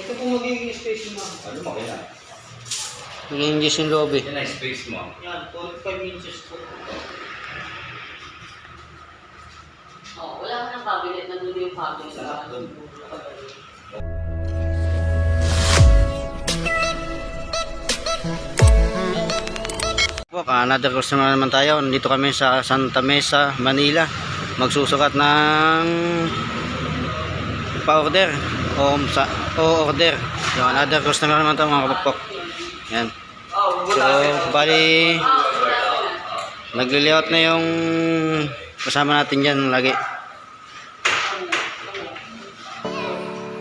Ito po magiging space mo. Ano mo kaya? Nag-English yung loob eh. Yan ang space mo. Yan, 45 inches po. Oh, wala ka ng cabinet, nandun yung cabinet. Po, another customer naman tayo. Nandito kami sa Santa Mesa, Manila. Magsusukat ng pa-order o sa o order. So, another customer naman tayo mga kapapok. Yan. So, bali nagli-layout na yung kasama natin dyan lagi.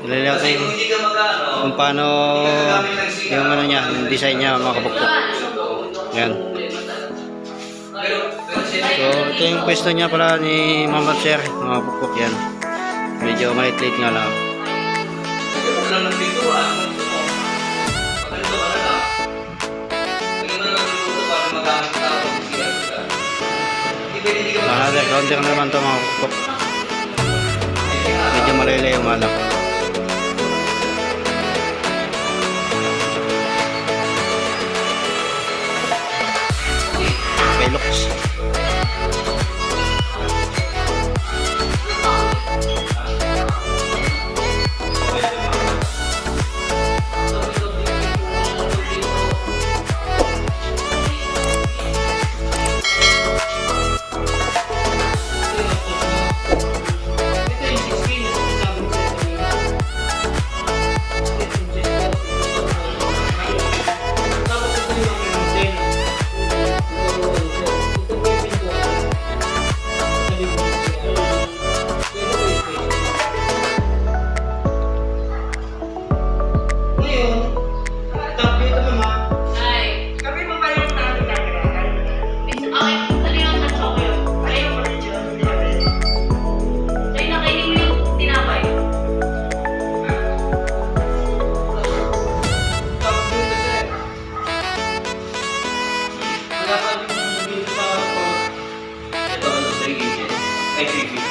Nagli-layout na yung kung paano yung ano niya, yung design niya mga kapapok. Yan. So, ito yung pwesto niya pala ni Mama Sir, mga pupok yan. Medyo maliit-liit nga lang. Lang ng pintuan. Ano to, ano na? Lagyan mo na ng pintuan para magamit. Sige, sige. Hindi ka naman to mga pupok. Medyo malilay yung alak.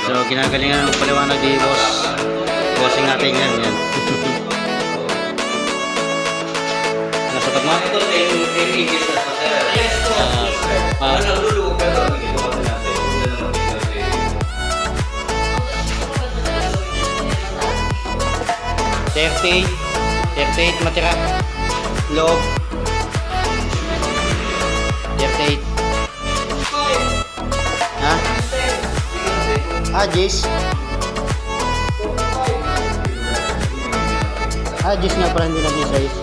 So, ginagalingan ng paliwanag ni boss. Bossing natin yan. yan. Nasukat mo? Ito, 10 10 inches na to, sir. Yes sir. Ah, lulubog ka to. Ito. 38. 38 matira. Loob. Ah, Jace nga pala hindi naging size.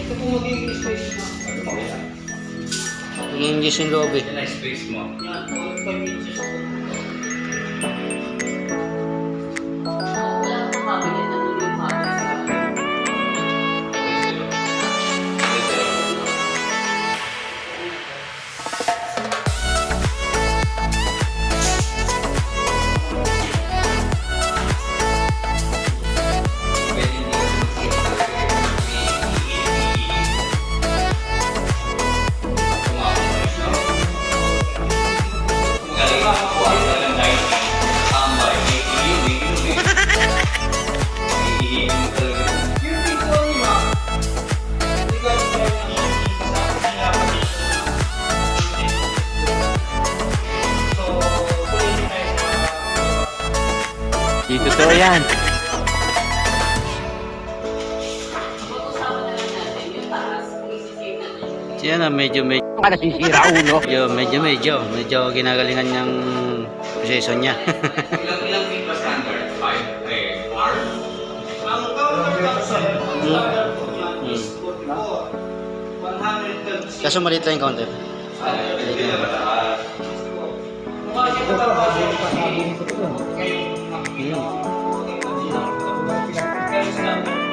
Ito po magiging space mo. Mo kaya? Nag-English yung loob eh. Ang space mo. Yan, 45 inches Dito to yan. Pag-usapan na lang natin yung taas, kung isi-save natin yun. Siya na medyo medyo Medyo medyo medyo medyo ginagalingan niyang proseso niya. Ilang ilang feet ba standard? 5 eh, R? Ang niyan is 44. 112 Kaso maliit lang yung counter. Hindi. Mukha siya mataba siya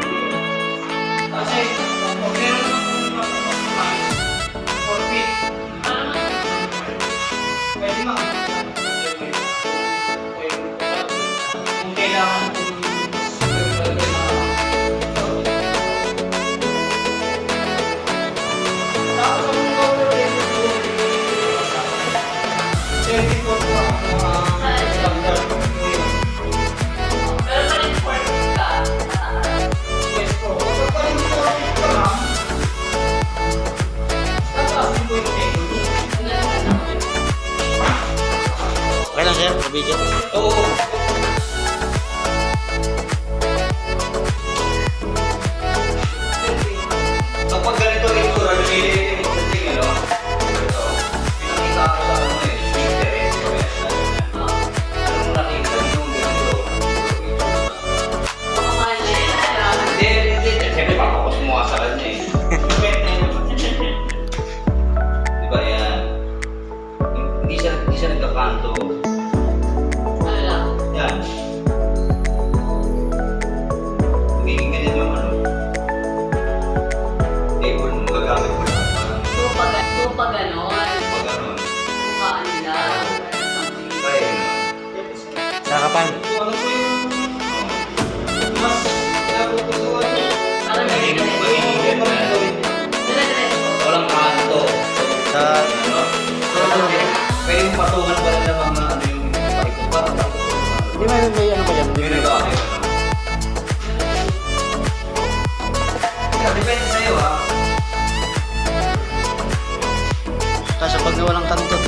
video. Oh! ka, depende sa'yo ha. Kasi pag walang kanto,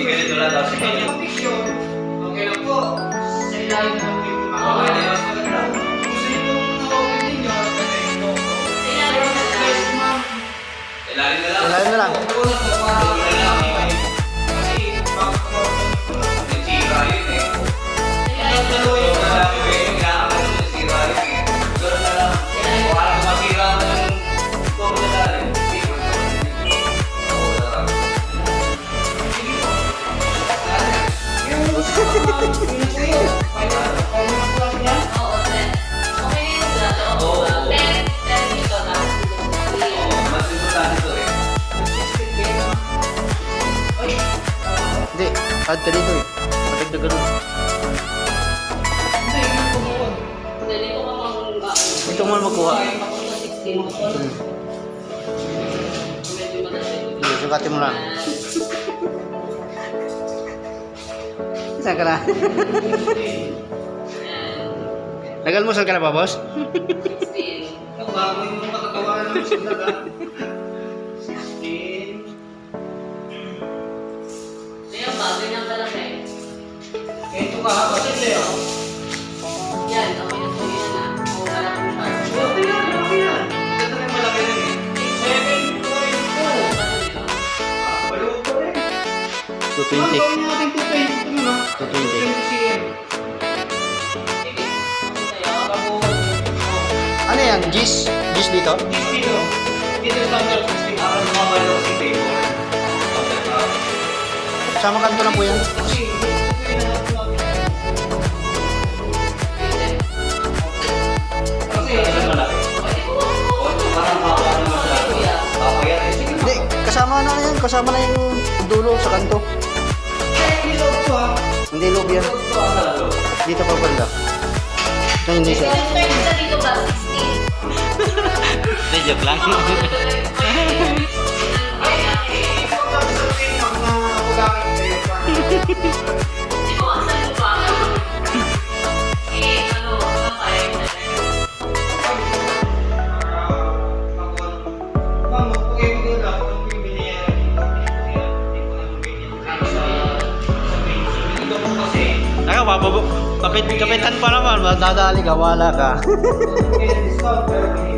Sige, ganito lang daw. Sige. Picture, okay lang po. Sa ilalim ng video. Okay, di mas maganda. Gusto niyo po na open ninyo. Ilalim na lang. Ilalim na lang. Kasi, pag-pro. Kasi, pag-pro. Kasi, pag-pro. kalahati mo lang. Isang kalahati. Nagalmusal ka na ba, boss? Ang baboy mo katatawa ng sulat 220. Two twenty. Ano yan? Gis? Gis dito? Gis dito. Dito sa mga kasi parang mawala si paper. Sama kanto lang po yan. Hindi, kasama na yan. Kasama na yung dulo sa kanto. Hindi, loob yan. Dito ka banda. Ay, hindi siya. Hindi, joke lang. Thank you. kapit, kapitan pa naman, madadali ka, wala ka.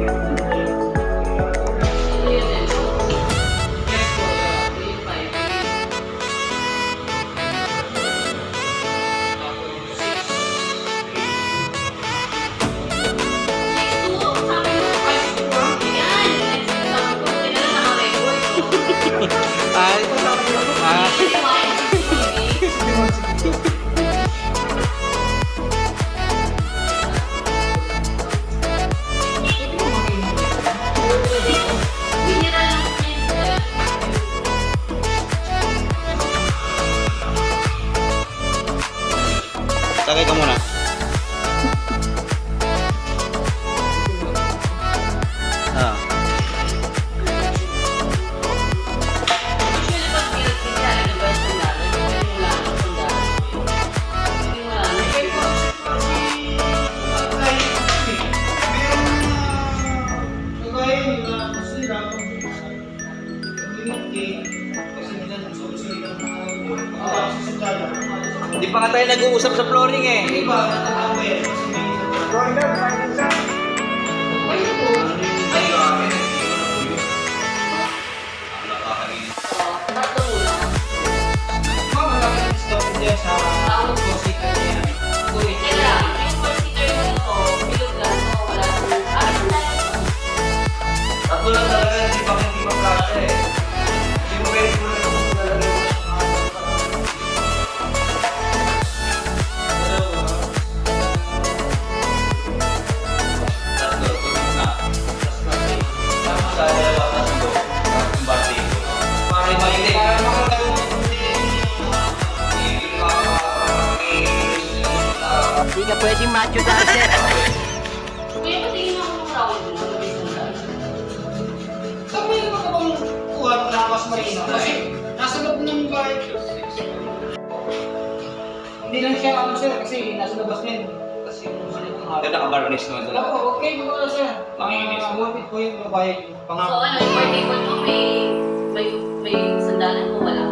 bang kuha na mas marino? Kasi nasa loob ng bahay. Hindi lang siya ano sir, kasi nasa labas na. Kasi yung salit ng Ito araw. nakabarnis naman talaga. Oo, okay, magkala ano, sir. Panginginis. Mga worth it po yung babae. So Pangako. ano, yung birthday mo. May, may, may sandalan mo, wala.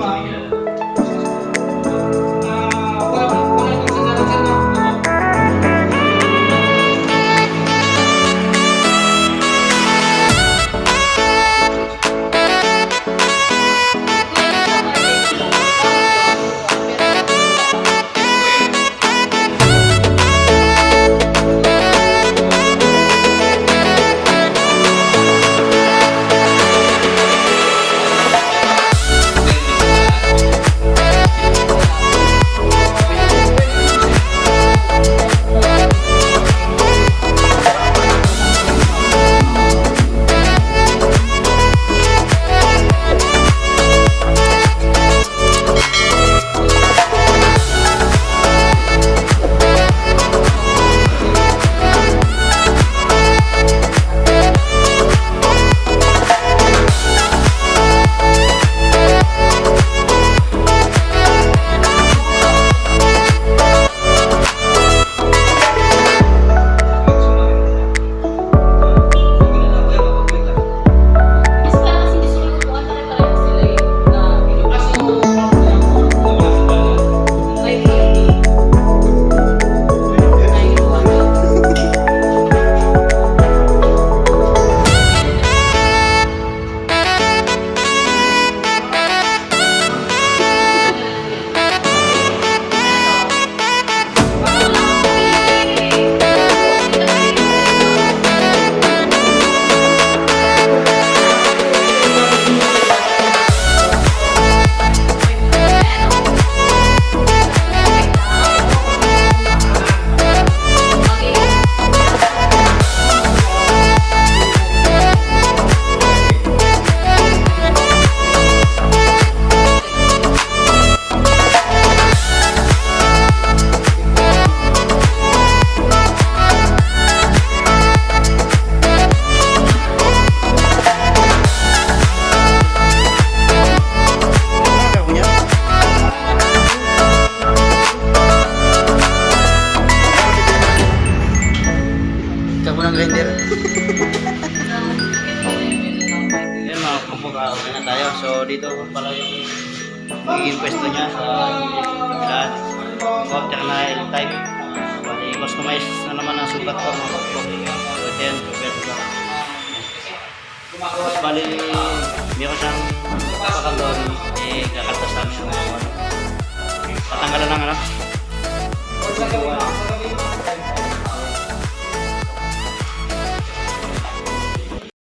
Bye. Dito pala yung magiging pwesto niya sa lahat. Quarter na L-type. Bali, customize na naman ang sukat ko mga kapok. So, ito yan, pwede? Tapos bali, meron siyang pakandon, eh, kakaltas namin yung mga ano. Patanggalan lang ano.